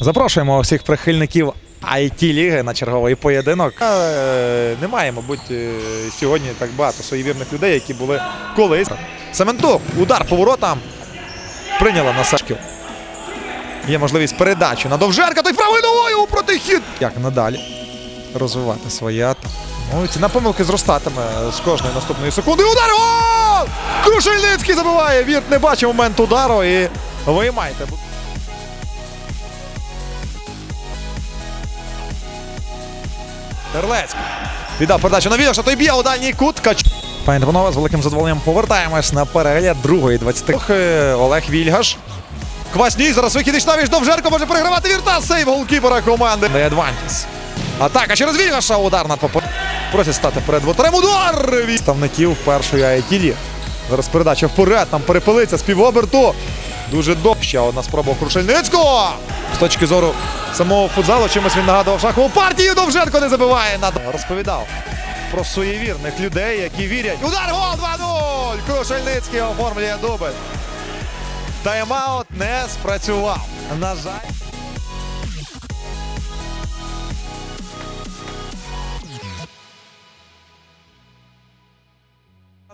Запрошуємо усіх прихильників it ліги на черговий поєдинок. Е, Немає, мабуть, е, сьогодні так багато суєвірних людей, які були колись. Сементук, удар по воротам. Прийняла на Сашків. Є можливість передачі на Довженка, той правою ногою проти хід. Як надалі розвивати своє. Ну, ціна помилки зростатиме з кожної наступної секунди. Удар! Гол! Крушельницький забиває. Вірт не бачив момент удару і виймайте. Терлецький. Віддав передачу на Вілоша, той б'є у дальній кут. Кач... Пані та з великим задоволенням повертаємось на перегляд другої 20. Ох, е, Олег Вільгаш. Квасній, зараз вихід і навіть Довженко може перегравати вірта. Сейв голкіпера команди. Адвантіс. Атака через Вільгаша. Удар над попор. Просять стати перед воротарем. Удар! Ставників першої айтілі. Зараз передача вперед. Там перепилиться з півоберту. Дуже добре. Ще одна спроба Крушельницького. З точки зору самого футзалу, чимось він нагадував шахову партію. Довженко не забиває. Над... Розповідав про суєвірних людей, які вірять. Удар гол 2-0! Крушельницький оформлює дубль. Тайм-аут не спрацював. На жаль.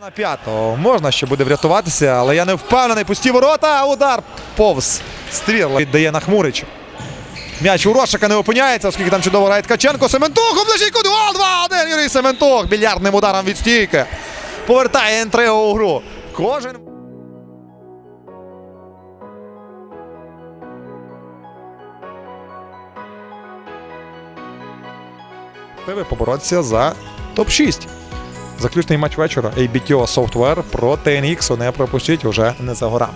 На п'ятого можна ще буде врятуватися, але я не впевнений. Пусті ворота. Удар повз стріл віддає на Хмуричу. М'яч у Рошика не опиняється, оскільки там чудово грає Ткаченко. Сементух оближить кут. Гол 2-1. Юрій Сементух більярдним ударом від стійки. Повертає інтригу у гру. Кожен. Тебе поборотися за топ-6. Заключний матч вечора ABTO Software проти NX. Не пропустіть уже не за горами.